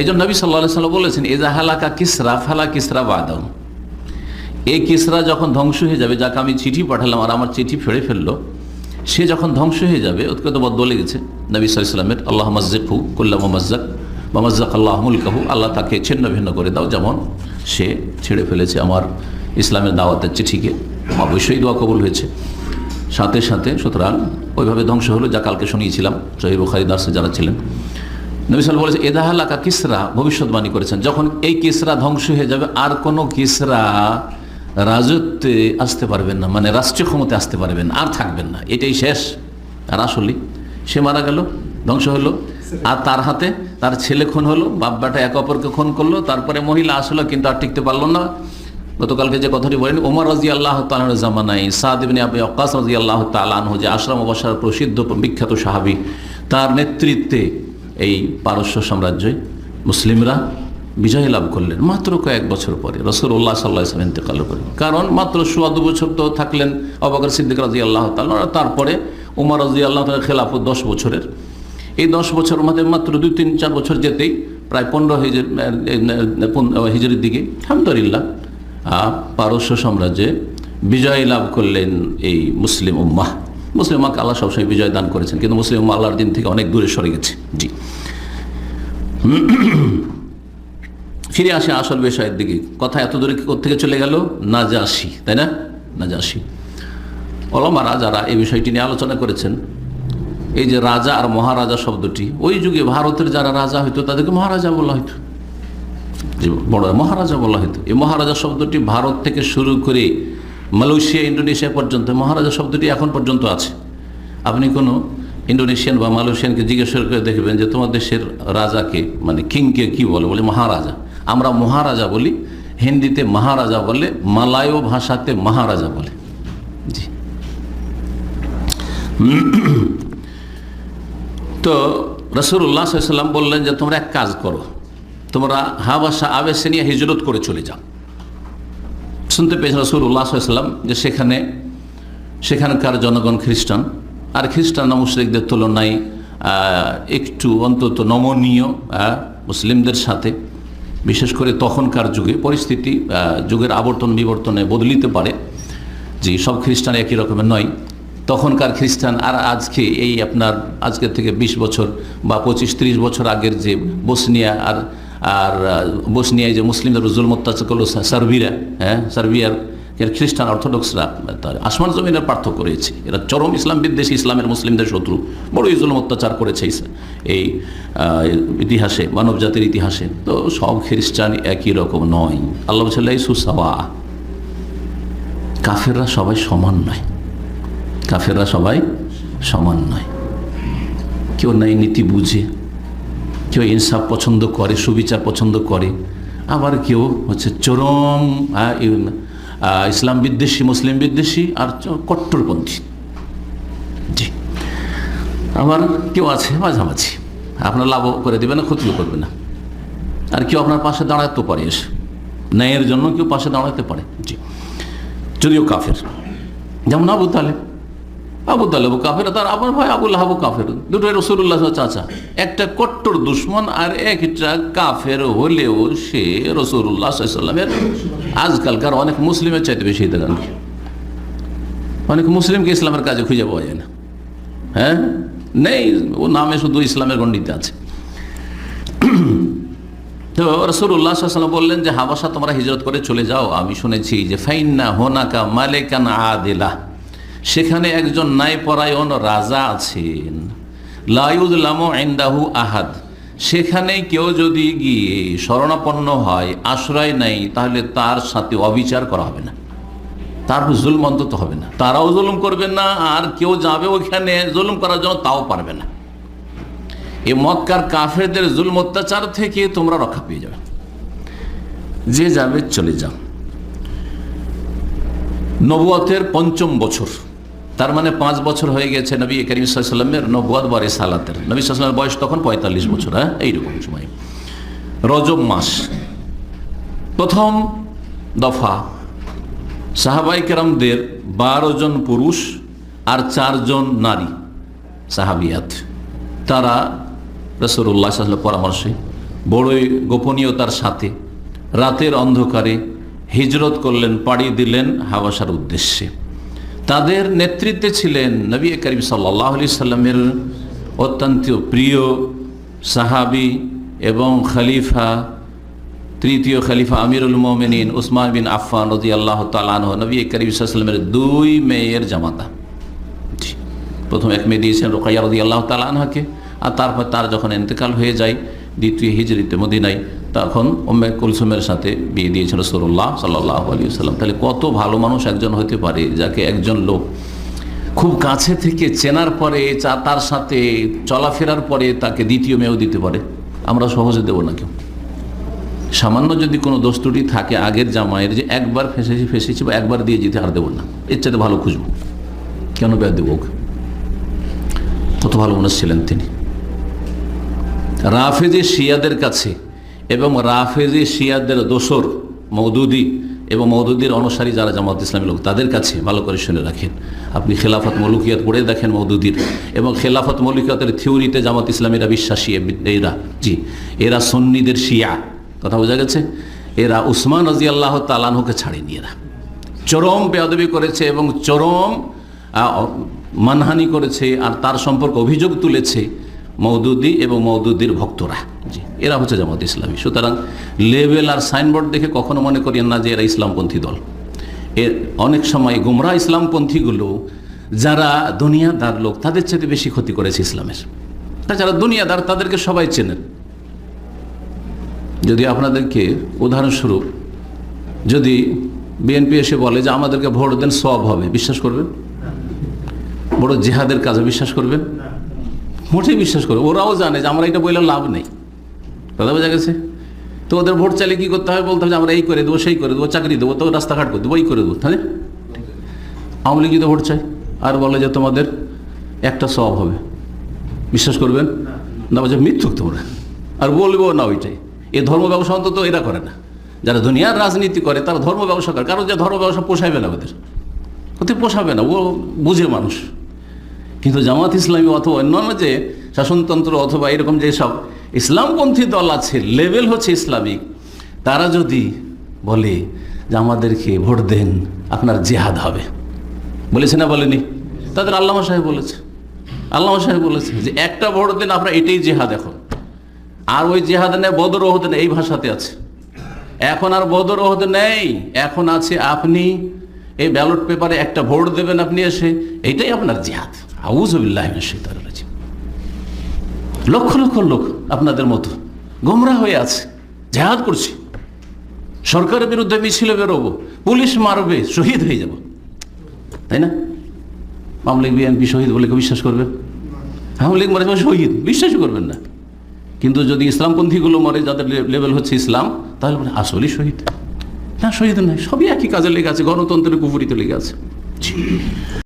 এই জন্য নবী সাল্লাহ সাল্লাম বলেছেন এজা হালাকা কিসরা ফালা কিসরা বাদাম এই কিসরা যখন ধ্বংস হয়ে যাবে, যাকে আমি চিঠি পাঠালাম আর আমার চিঠি ফেড়ে ফেলল, সে যখন ধ্বংস হয়ে যাবে ওকে তো বদ লেগেছে। নবী সাল্লামের আল্লাহ মজ্জিকহু কুল্লাহ মজ্জাক বা মজ্জাক আল্লাহ মুলকাহু। আল্লাহ তাকে ছিন্ন ভিন্ন করে দাও, যেমন সে ছেড়ে ফেলেছে আমার ইসলামের দাওয়াতের চিঠিকে। অবশ্যই দোয়া কবুল হয়েছে। সাথে সাথে সুতরাং ওইভাবে ধ্বংস হলো, যা কালকে শুনিয়েছিলাম শহীদ বুখারি দাসে যারা ছিলেন। নবিসাল বলেছে এদাহালাকা কিসরা? ভবিষ্যৎবাণী করেছেন। যখন এই কিসরা ধ্বংস হয়ে যাবে, আর কোনো কিসরা রাজত্বে আসতে পারবেন না মানে রাষ্ট্রীয় ক্ষমতায় আসতে পারবেন আর থাকবেন না। এটাই শেষ। আর আসলে সে মারা গেল, ধ্বংস হলো। আর তার হাতে তার ছেলে খুন হলো বাব্বাটা এক অপরকে খুন করল, তারপরে মহিলা আসলো, কিন্তু আর টিকতে পারল না। গতকালকে যে কথাটি বলেন ওমর রাজি আল্লাহ তালার জামানাই সাদিবিন আবি আকাশ রাজি আল্লাহ তালাহ যে আশ্রম অবসার প্রসিদ্ধ বিখ্যাত সাহাবি, তার নেতৃত্বে এই পারস্য সাম্রাজ্যে মুসলিমরা বিজয় লাভ করলেন, মাত্র কয়েক বছর পরে। রসুল্লাহ সাল্লাহ ইসলাম ইন্তেকাল করেন। কারণ মাত্র সোয়া দু বছর তো থাকলেন অবাকর সিদ্দিক রাজি আল্লাহ তারপরে উমার রাজি আল্লাহ খেলাফত দশ বছরের। এই দশ বছর মধ্যে মাত্র দুই, তিন, চার বছর যেতেই প্রায় পনেরো হিজর হিজরের দিকে আলহামদুলিল্লাহ পারস্য সাম্রাজ্যে বিজয় লাভ করলেন এই মুসলিম উম্মাহ। মুসলিম উম্মাকে আল্লাহ সবসময় বিজয় দান করেছেন, কিন্তু মুসলিম আল্লাহর দিন থেকে অনেক দূরে সরে গেছে। জি। ফিরে আসে আসল বিষয়ের দিকে। কথা এত দূরে থেকে চলে গেল? না আসি তাই না? না আসি অলমারা যারা এই বিষয়টি নিয়ে আলোচনা করেছেন। এই যে রাজা আর মহারাজা শব্দটি, ওই যুগে ভারতের যারা রাজা হইতো, তাদেরকে মহারাজা বলা হইতো। বড় মহারাজা বলা হইতো। এই মহারাজা শব্দটি ভারত থেকে শুরু করে মালয়েশিয়া ইন্ডোনেশিয়া পর্যন্ত, মহারাজা শব্দটি এখন পর্যন্ত আছে। আপনি কোনো ইন্ডোনেশিয়ান বা মালয়েশিয়ানকে জিজ্ঞেস করে দেখবেন যে তোমার দেশের রাজাকে মানে কিংকে কি বলে? বলে মহারাজা। আমরা মহারাজা বলি, হিন্দিতে মহারাজা বলে, মালায় ভাষাতে মহারাজা বলে। জি। তো রসুল্লাহ সাল্লাম বললেন যে, তোমরা এক কাজ করো। তোমরা হাবাসা আবেসে নিয়ে হিজরত করে চলে যাও। শুনতে পেয়েছেন রসুল্লাহ সাল্লাম যে সেখানে, সেখানকার জনগণ খ্রিস্টান। আর খ্রিস্টান মুসলিকদের তুলনায় একটু অন্তত নমনীয় মুসলিমদের সাথে। বিশেষ করে তখনকার যুগে, পরিস্থিতি যুগের আবর্তন বিবর্তনে বদলিতে পারে। যে সব খ্রিস্টান একই রকমের নয়। তখনকার খ্রিস্টান আর আজকে এই আপনার, আজকের থেকে ২০ বছর বা পঁচিশ ত্রিশ বছর আগের যে বসনিয়া আর আর বসনিয়ায় যে মুসলিমদের জুল অত্যাচার করল সার্বিরা হ্যাঁ? সার্বিয়ার খ্রিস্টান অর্থোডক্সরা আসমান জমিনের পার্থক্য রয়েছে। এরা চরম ইসলাম বিদ্বেষী, ইসলামের মুসলিমদের শত্রু। বড় ইজুলম অত্যাচার করেছে এই ইতিহাসে মানব জাতির ইতিহাসে তো সব খ্রিস্টান একই রকম নয়। আল্লাহ সাল্লাহ সুসাওয়া কাফেররা সবাই সমান নয়। কাফেররা সবাই সমান নয়। কেউ নাই নীতি বুঝে কেউ ইনসাফ পছন্দ করে, সুবিচার পছন্দ করে। আবার কেউ হচ্ছে চরম ইসলাম বিদ্বেষী, মুসলিম বিদ্বেষী আর কট্টরপন্থী। জি। আবার কেউ আছে মাঝামাঝি। আপনার লাভ করে দেবে না, ক্ষতিও করবে না। আর কেউ আপনার পাশে দাঁড়াতে পারে এসে। ন্যায়ের জন্য কেউ পাশে দাঁড়াতে পারে। জি। যদিও কাফের। যেমন আবু তালেব। আবু তালেব কাফের, তার আবার ভাই আবুল হাবু কাফের। দুটোই রসুল্লাহ চাচা। একটা কট্টর দুশ্মন আর একটা কাফের হলেও সে রসুল্লাহ সাল্লামের আজকালকার অনেক মুসলিমের চাইতে বেশি দেখান অনেক মুসলিমকে ইসলামের কাজে খুঁজে পাওয়া যায় না। হ্যাঁ? নেই, ও নামে শুধু ইসলামের গণ্ডিতে আছে। তো রসুল্লাহ সাল্লাম বললেন যে, হাবাসা, তোমরা হিজরত করে চলে যাও। আমি শুনেছি যে, ফাইন্না হোনাকা মালেকান আদেলা। সেখানে একজন ন্যায় পরায়ণ রাজা আছেন। লাইউদ্লামো আইন্দাহু আহাদ। সেখানে কেউ যদি গিয়ে শরণাপন্ন হয়, আশ্রয় নেই তাহলে তার সাথে অবিচার করা হবে না। তার জুলম অন্তত হবে না। তারাও জুলুম করবে না, আর কেউ যাবে ওইখানে জুলুম করার জন্য তাও পারবে না। এই মক্কার কাফেরদের জুলম অত্যাচার থেকে তোমরা রক্ষা পেয়ে যাবে। যে যাবে চলে যাও। নবুয়তের পঞ্চম বছর। তার মানে পাঁচ বছর হয়ে গেছে নবী করিম সাল্লামের নবুয়াদ বা রেসালাতের। নবী সাল্লামের বয়স তখন পঁয়তাল্লিশ বছর হ্যাঁ? এইরকম সময়। রজব মাস। প্রথম দফা। সাহাবাই কেরামদের বারো জন পুরুষ আর চারজন নারী সাহাবিয়াত। তারা রসুল্লাহ পরামর্শে বড়ই গোপনীয়তার সাথে রাতের অন্ধকারে হিজরত করলেন, পাড়ি দিলেন হাবাসার উদ্দেশ্যে। তাদের নেতৃত্বে ছিলেন নবী করিম সাল্লাহ আলি সাল্লামের অত্যন্ত প্রিয় সাহাবি এবং খলিফা, তৃতীয় খলিফা আমিরুল মোমিনিন উসমান বিন আফফান রদি আল্লাহ তালাহ নবী করিম সাল্লামের দুই মেয়ের জামাতা। প্রথম এক মেয়ে দিয়েছেন রোকাইয়া রদি আল্লাহ তালানহাকে আর তারপর তার যখন এতেকাল হয়ে যায় দ্বিতীয় হিজড়িতে মদিনায়, তখন ওম্মে কুলসুমের সাথে বিয়ে দিয়েছিল সরুল্লাহ সাল্লাহ আলী সাল্লাম তাহলে কত ভালো মানুষ একজন হতে পারে যাকে একজন লোক খুব কাছে থেকে চেনার পরে, চা, তার সাথে চলাফেরার পরে তাকে দ্বিতীয় মেয়েও দিতে পারে? আমরা সহজে দেবো না কেউ। সামান্য যদি কোনো দোস্তুটি থাকে আগের জামাইয়ের যে একবার ফেসেছি ফেসেছি বা একবার দিয়ে যেতে আর দেবো না। এর চাইতে ভালো খুঁজবো। কেন বের দেবো ওকে? কত ভালো মানুষ ছিলেন তিনি। রাফেজে শিয়াদের কাছে এবং রাফেজে শিয়াদের দোসর মৌদুদি এবং মৌদুদির অনুসারী যারা জামাত ইসলামী লোক, তাদের কাছে ভালো করে শুনে রাখেন। আপনি খেলাফত মৌলুকিয়াত পড়ে দেখেন মৌদুদির এবং খেলাফত মৌলিকিয়াতের থিওরিতে জামাত ইসলামীরা বিশ্বাসী এরা, জি, এরা সন্নিদের শিয়া। কথা বোঝা গেছে? এরা উসমান রাজি আল্লাহ তালানহকে ছাড়েনি এরা। চরম বেয়াদবি করেছে এবং চরম মানহানি করেছে আর তার সম্পর্কে অভিযোগ তুলেছে মৌদুদি এবং মৌদুদির ভক্তরা। জি, এরা হচ্ছে জামাত ইসলামী। সুতরাং লেভেল আর সাইনবোর্ড দেখে কখনো মনে করিয়েন না যে এরা ইসলামপন্থী দল। এর অনেক সময় গুমরা ইসলামপন্থীগুলো যারা দুনিয়াদার লোক, তাদের চেয়ে বেশি ক্ষতি করেছে ইসলামের। যারা দুনিয়াদার তাদেরকে সবাই চেনেন। যদি আপনাদেরকে উদাহরণস্বরূপ, যদি বিএনপি এসে বলে যে আমাদেরকে ভোট দেন সব হবে, বিশ্বাস করবেন? বড় জেহাদের কাজে বিশ্বাস করবেন? মোটেই বিশ্বাস করবে ওরাও জানে যে আমরা এটা বললে লাভ নেই। কথা বোঝা গেছে? তো ওদের ভোট চাইলে কী করতে হবে? বলতে হবে আমরা এই করে দেবো, সেই করে দেবো, চাকরি দেবো, তো রাস্তাঘাট করে দেবো এই করে দেবো, তাহলে? আওয়ামী লীগ যদি ভোট চাই আর বলে যে তোমাদের একটা সব হবে, বিশ্বাস করবেন? না বলছে মিথ্যুক তোমরা আর বলব না ওইটাই। এ ধর্ম ব্যবসা অন্তত এরা করে না। যারা দুনিয়ার রাজনীতি করে, তারা ধর্ম ব্যবসা করে। কারণ যে ধর্ম ব্যবসা পোষাবে না ওদের। ওতে পোষাবে না, ও বুঝে মানুষ। কিন্তু জামাত ইসলামী অথবা অন্যান্য যে শাসনতন্ত্র অথবা এরকম যেসব ইসলামপন্থী দল আছে, লেভেল হচ্ছে ইসলামিক, তারা যদি বলে যে আমাদেরকে ভোট দেন, আপনার জেহাদ হবে। বলেছে না বলেনি? তাদের আল্লামা সাহেব বলেছে। আল্লামা সাহেব বলেছে যে একটা ভোট দেন, আপনার এটাই জেহাদ এখন। আর ওই জেহাদ নেই, বদর ওহদ নেই, এই ভাষাতে আছে। এখন আর বদর ওহদ নেই, এখন আছে আপনি, এই ব্যালট পেপারে একটা ভোট দেবেন আপনি এসে এইটাই আপনার জেহাদ। আউজবিল্লাহ লক্ষ লক্ষ লোক আপনাদের মতো গোমরা হয়ে আছে, জেহাদ করছি। সরকারের বিরুদ্ধে মিছিলে বেরোবো, পুলিশ মারবে, শহীদ হয়ে যাব। তাই না? আওয়ামী লীগ, বিএনপি শহীদ বলে কেউ বিশ্বাস করবেন লীগ মারে শহীদ, বিশ্বাসই করবেন না। কিন্তু যদি ইসলামপন্থীগুলো মরে, যাদের লেভেল হচ্ছে ইসলাম, তাহলে বলে আসলেই শহীদ। না, শহীদ নয়, সবই একই কাজে লেগে আছে, গণতন্ত্রের কুপুরিতে লেগে আছে।